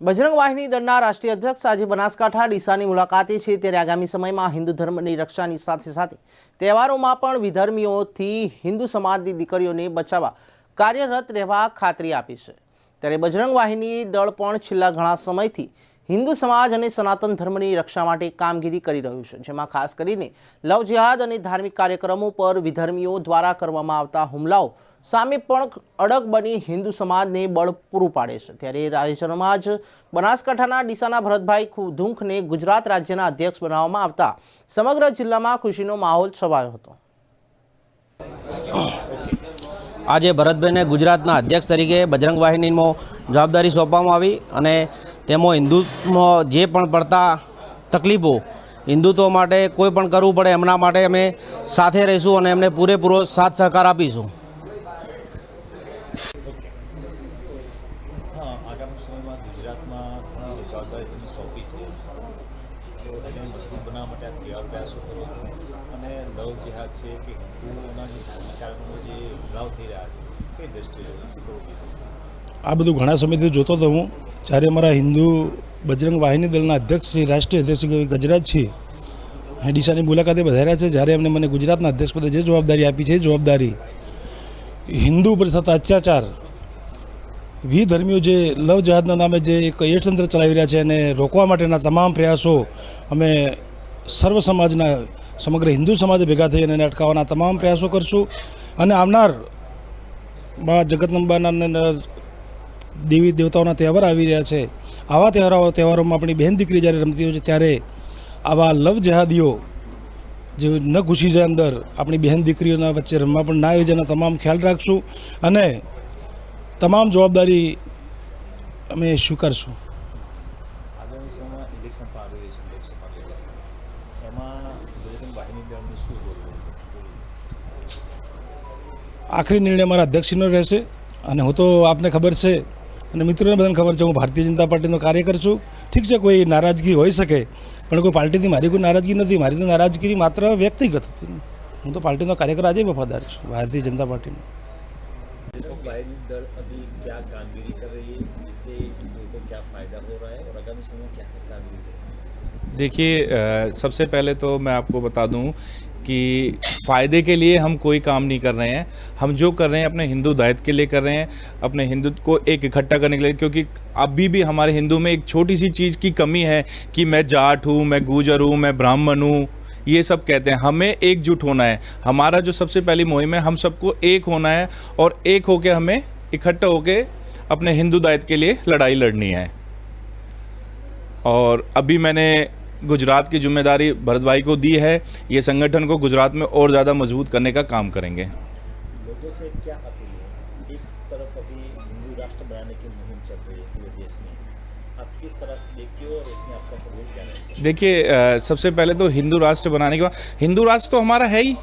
બજરંગ વાહિની દળના રાષ્ટ્રીય અધ્યક્ષ આજે બનાસકાંઠા, ડીસાની મુલાકાતે છે. ત્યારે આગામી સમયમાં હિન્દુ ધર્મની રક્ષાની સાથે સાથે તહેવારોમાં પણ વિધર્મીઓથી હિન્દુ સમાજની દીકરીઓને બચાવવા કાર્યરત રહેવા ખાતરી આપી છે. ત્યારે બજરંગ વાહિની દળ પણ છેલ્લા ઘણા સમયથી હિન્દુ સમાજ અને સનાતન ધર્મની રક્ષા માટે કામગીરી કરી રહ્યું છે. જેમાં ખાસ કરીને લવ જિહાદ અને ધાર્મિક કાર્યક્રમો પર વિધર્મીઓ દ્વારા કરવામાં આવતા હુમલાઓ સામે પણ અડગ બની હિન્દુ સમાજને બળ પૂરું પાડે છે. ત્યારે રાજ્યમાં જ બનાસકાંઠાના ડીસાના ભરતભાઈ ધુંખને ગુજરાત રાજ્યના અધ્યક્ષ બનાવવામાં આવતા સમગ્ર જિલ્લામાં ખુશીનો માહોલ છવાયો હતો. આજે ભરતભાઈને ગુજરાતના અધ્યક્ષ તરીકે બજરંગ વાહિનીમાં જવાબદારી સોંપવામાં આવી અને તેમાં હિન્દુત્વમાં જે પણ પડતા તકલીફો હિન્દુત્વ માટે કોઈ પણ કરવું પડે એમના માટે અમે સાથે રહીશું અને એમને પૂરેપૂરો સાથ સહકાર આપીશું હા આગામી સમયમાં ગુજરાતમાં ઘણી જે જવાબદારી તમે સોંપી છે. તો એને મજબૂત બનાવવા માટે આ કેવા પ્રયાસો કરો છો. અને લવ જિહાદ છે કે હિન્દુઓના જે ધાર્મિક જે હુમલાઓ થઈ રહ્યા છે, તે દ્રષ્ટિએ શું કરવું આ બધું ઘણા સમયથી જોતો હતો હું. જ્યારે અમારા હિન્દુ બજરંગ વાહિની દળના અધ્યક્ષ શ્રી રાષ્ટ્રીય અધ્યક્ષ શ્રી અહીં ડીસાની મુલાકાતે વધાર્યા છે. જ્યારે એમને મને ગુજરાતના અધ્યક્ષ પદે જે જવાબદારી આપી છે જવાબદારી હિન્દુ ઉપર થતા અત્યાચાર વિધર્મીઓ જે લવ જહાદના નામે જે એક એડતંત્ર ચલાવી રહ્યા છે એને રોકવા માટેના તમામ પ્રયાસો અમે સર્વ સમાજના સમગ્ર હિન્દુ સમાજે ભેગા થઈને એને અટકાવવાના તમામ પ્રયાસો કરશું. અને આવનારમાં જગતનંબાના દેવી દેવતાઓના તહેવાર આવી રહ્યા છે. આવા તહેવારો તહેવારોમાં આપણી બહેન દીકરી જ્યારે રમતી હોય છે ત્યારે આવા લવ જહાદીઓ જે ન ઘૂસી જાય અંદર આપણી બહેન દીકરીઓના વચ્ચે રમવા પણ ના આવી જાય તમામ ખ્યાલ રાખશું. અને તમામ જવાબદારી અમે સ્વીકારશું? આખરી નિર્ણય મારા અધ્યક્ષનો રહેશે અને હું તો આપને ખબર છે અને મિત્રોને બધાને ખબર છે હું ભારતીય જનતા પાર્ટીનો કાર્યકર છું. ઠીક છે કોઈ નારાજગી હોઈ શકે પણ કોઈ પાર્ટીથી મારી કોઈ નારાજગી નથી. મારી તો નારાજગી માત્ર વ્યક્તિગત હતી. હું તો પાર્ટીનો કાર્યકર આજે વફાદાર છું ભારતીય જનતા પાર્ટીનો. वाहिनी दल अभी क्या कामगिरी कर रही है, जिससे हिंदुओं को क्या फ़ायदा हो रहा है, और आगामी समय में क्या कामगिरी देखिए सबसे पहले तो मैं आपको बता दूँ कि फ़ायदे के लिए हम कोई काम नहीं कर रहे हैं। हम जो कर रहे हैं, अपने हिंदू दायित्व के लिए कर रहे हैं, अपने हिंदुत्व को एक इकट्ठा करने के लिए, क्योंकि अभी भी हमारे हिंदू में एक छोटी सी चीज़ की कमी है कि मैं जाट हूँ, मैं गुजर हूँ, मैं ब्राह्मण हूँ। ये सब कहते हैं, हमें एकजुट होना है। हमारा जो सबसे पहली मुहिम है, हम सबको एक होना है और एक होके हमें इकट्ठा होके अपने हिंदू दायित्व के लिए लड़ाई लड़नी है। और अभी मैंने गुजरात की ज़िम्मेदारी भरत भाई को दी है, ये संगठन को गुजरात में और ज़्यादा मज़बूत करने का काम करेंगे। लोगों से क्या अपील है? एक तरफ़ अभी हिंदू राष्ट्र बनाने की मुहिम चल रही है पूरे देश में। आप किस तरह से देखिए सबसे पहले तो हिंदू राष्ट्र बनाने के बाद हिंदू राष्ट्र तो हमारा है ही।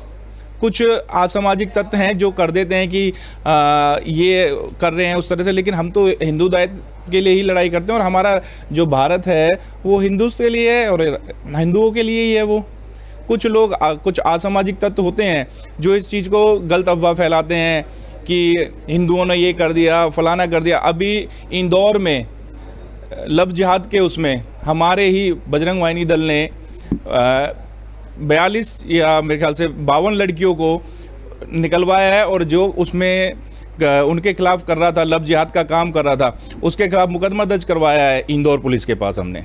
कुछ असामाजिक तत्व हैं जो कर देते हैं कि आ, ये कर रहे हैं उस तरह से लेकिन हम तो हिंदू दायित्व के लिए ही लड़ाई करते हैं और हमारा जो भारत है वो हिंदू के लिए है और हिंदुओं के लिए ही है वो। कुछ लोग आ, कुछ असामाजिक तत्व होते हैं जो इस चीज़ को गलत अफवाह फैलाते हैं कि हिंदुओं ने ये कर दिया फलाना कर दिया। अभी इंदौर में लब जिहाद के उसमें हमारे ही बजरंग वाहिनी दल ने बयालीस या मेरे ख्याल से बावन लड़कियों को निकलवाया है और जो उसमें उनके खिलाफ कर रहा था, लब जिहाद का काम कर रहा था, उसके खिलाफ मुकदमा दर्ज करवाया है इंदौर पुलिस के पास हमने।